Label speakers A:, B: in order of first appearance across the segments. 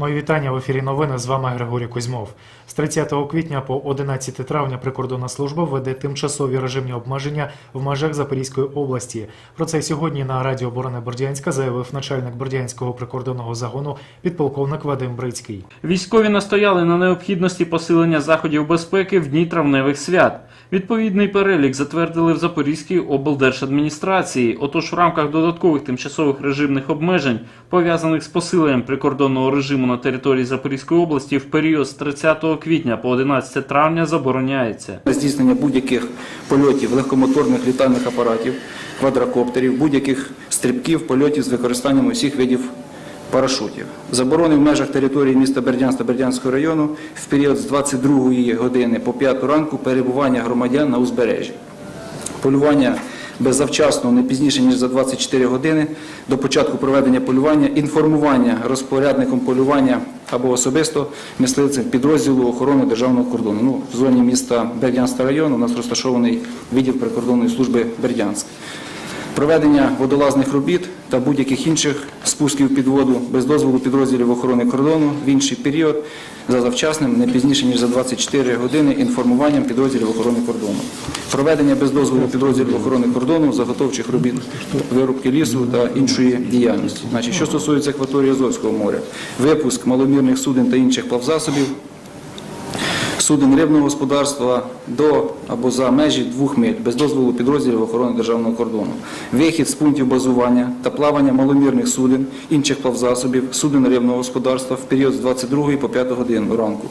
A: Мої вітання в ефірі новини. З вами Григорій Кузьмов. З 30 квітня по 11 травня прикордонна служба веде тимчасові режимні обмеження в межах Запорізької області. Про це сьогодні на Радіо оборони Бордянська заявив начальник Бордянського прикордонного загону підполковник Вадим Брицький.
B: Військові настояли на необхідності посилення заходів безпеки в дні травневих свят. Відповідний перелік затвердили в Запорізькій облдержадміністрації. Отож, в рамках додаткових тимчасових режимних обмежень, пов'язаних з посиленням прикордонного режиму на території Запорізької області, в період з 30 квітня по 11 травня забороняється.
C: здійснення будь-яких польотів легкомоторних літальних апаратів, квадрокоптерів, будь-яких стрибків, польотів з використанням усіх видів парашутів. Заборони в межах території міста Бердянськ та Бердянського району в період з 22 години по 5 ранку перебування громадян на узбережжі. Полювання без завчасного не пізніше ніж за 24 години до початку проведення полювання, інформування розпорядником полювання або особисто мисливцем підрозділу охорони державного кордону. Ну, в зоні міста Бердянська району у нас розташований відділ прикордонної служби Бердянськ. Проведення водолазних робіт та будь-яких інших спусків під воду без дозволу підрозділів охорони кордону в інший період за завчасним не пізніше ніж за 24 години інформуванням підрозділів охорони кордону. Проведення без дозволу підрозділів охорони кордону заготовчих робіт вирубки лісу та іншої діяльності. Значить, що стосується акваторії Азовського моря, випуск маломірних суден та інших плавзасобів суден рибного господарства до або за межі двох миль без дозволу підрозділів охорони державного кордону, вихід з пунктів базування та плавання маломірних суден, інших плавзасобів, суден рибного господарства в період з 22 по 5 годин ранку.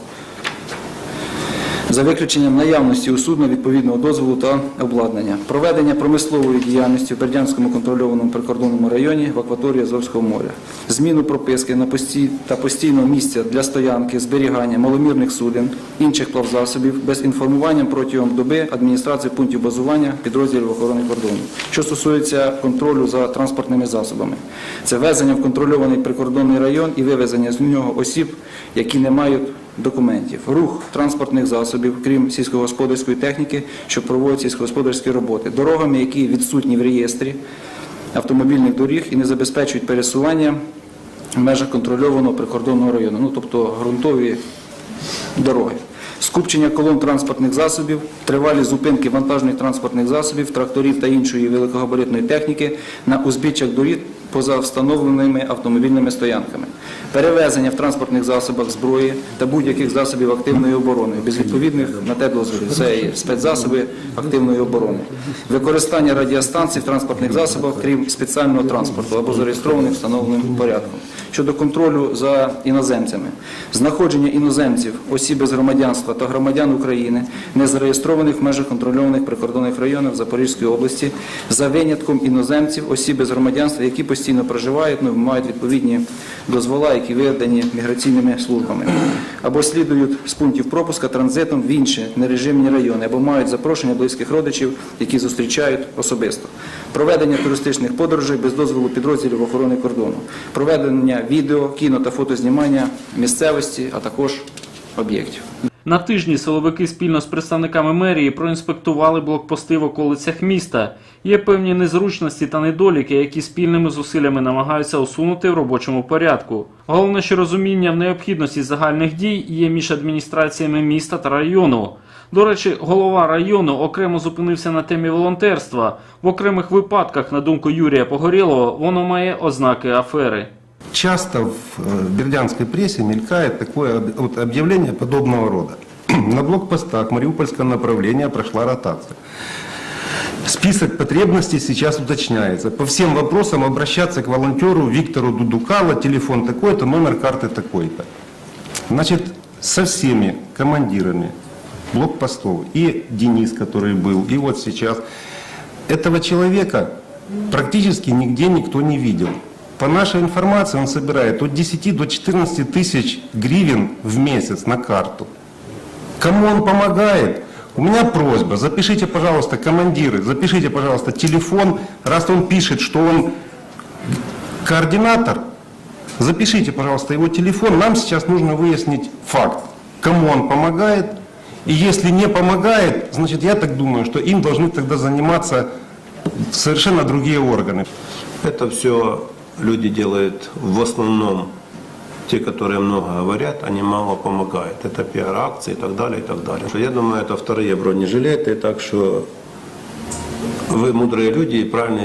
C: За виключенням наявності у судна відповідного дозволу та обладнання, проведення промислової діяльності в Бердянському контрольованому прикордонному районі в акваторії Азовського моря, зміну прописки на постій та постійного місця для стоянки, зберігання маломірних суден, інших плавзасобів без інформування протягом доби адміністрації пунктів базування підрозділів охорони кордону. Що стосується контролю за транспортними засобами, це везення в контрольований прикордонний район і вивезення з нього осіб, які не мають документів, рух транспортних засобів, крім сільськогосподарської техніки, що проводять сільськогосподарські роботи, дорогами, які відсутні в реєстрі автомобільних доріг і не забезпечують пересування в межах контрольованого прикордонного району, ну тобто ґрунтові дороги. Скупчення колон транспортних засобів, тривалі зупинки вантажних транспортних засобів, тракторів та іншої великогабаритної техніки на узбіччях доріг поза встановленими автомобільними стоянками, перевезення в транспортних засобах зброї та будь-яких засобів активної оборони без відповідних на те дозволів. Це є спецзасоби активної оборони, використання радіостанцій в транспортних засобах, крім спеціального транспорту або зареєстрованих встановленим порядком. Щодо контролю за іноземцями, знаходження іноземців, осіб без громадянства та громадян України, не зареєстрованих в межах контрольованих прикордонних районів Запорізької області, за винятком іноземців, осіб без громадянства, які постійно проживають, ну, мають відповідні дозвола, які видані міграційними службами, або слідують з пунктів пропуска транзитом в інші нережимні райони, або мають запрошення близьких родичів, які зустрічають особисто. Проведення туристичних подорожей без дозволу підрозділів охорони кордону, проведення відео, кіно та фотознімання місцевості, а також об'єктів.
B: На тижні силовики спільно з представниками мерії проінспектували блокпости в околицях міста. Є певні незручності та недоліки, які спільними зусиллями намагаються усунути в робочому порядку. Головне, що розуміння в необхідності загальних дій є між адміністраціями міста та району. До речі, голова району окремо зупинився на темі волонтерства. В окремих випадках, на думку Юрія Погорєлова, воно має ознаки афери.
D: Часто в э, бердянской прессе мелькает такое объявление подобного рода. На блокпостах Мариупольского направления прошла ротация. Список потребностей сейчас уточняется. По всем вопросам обращаться к волонтеру Виктору Дудукало, телефон такой-то, номер карты такой-то. Значит, со всеми командирами блокпостов, и Денис, который был, и вот сейчас, этого человека практически нигде никто не видел. По нашей информации он собирает от 10 до 14 тысяч гривен в месяц на карту. Кому он помогает? У меня просьба, запишите, пожалуйста, командиры, запишите, пожалуйста, телефон, раз он пишет, что он координатор, запишите, пожалуйста, его телефон, нам сейчас нужно выяснить факт, кому он помогает, и если не помогает, значит, я так думаю, что им должны тогда заниматься совершенно другие органы.
E: Это все люди делают в основном те, которые много говорят, они мало помогают. Это пиар-акции и так далее, и так далее. Я думаю, это вторые бронежилеты, так что вы мудрые люди и правильно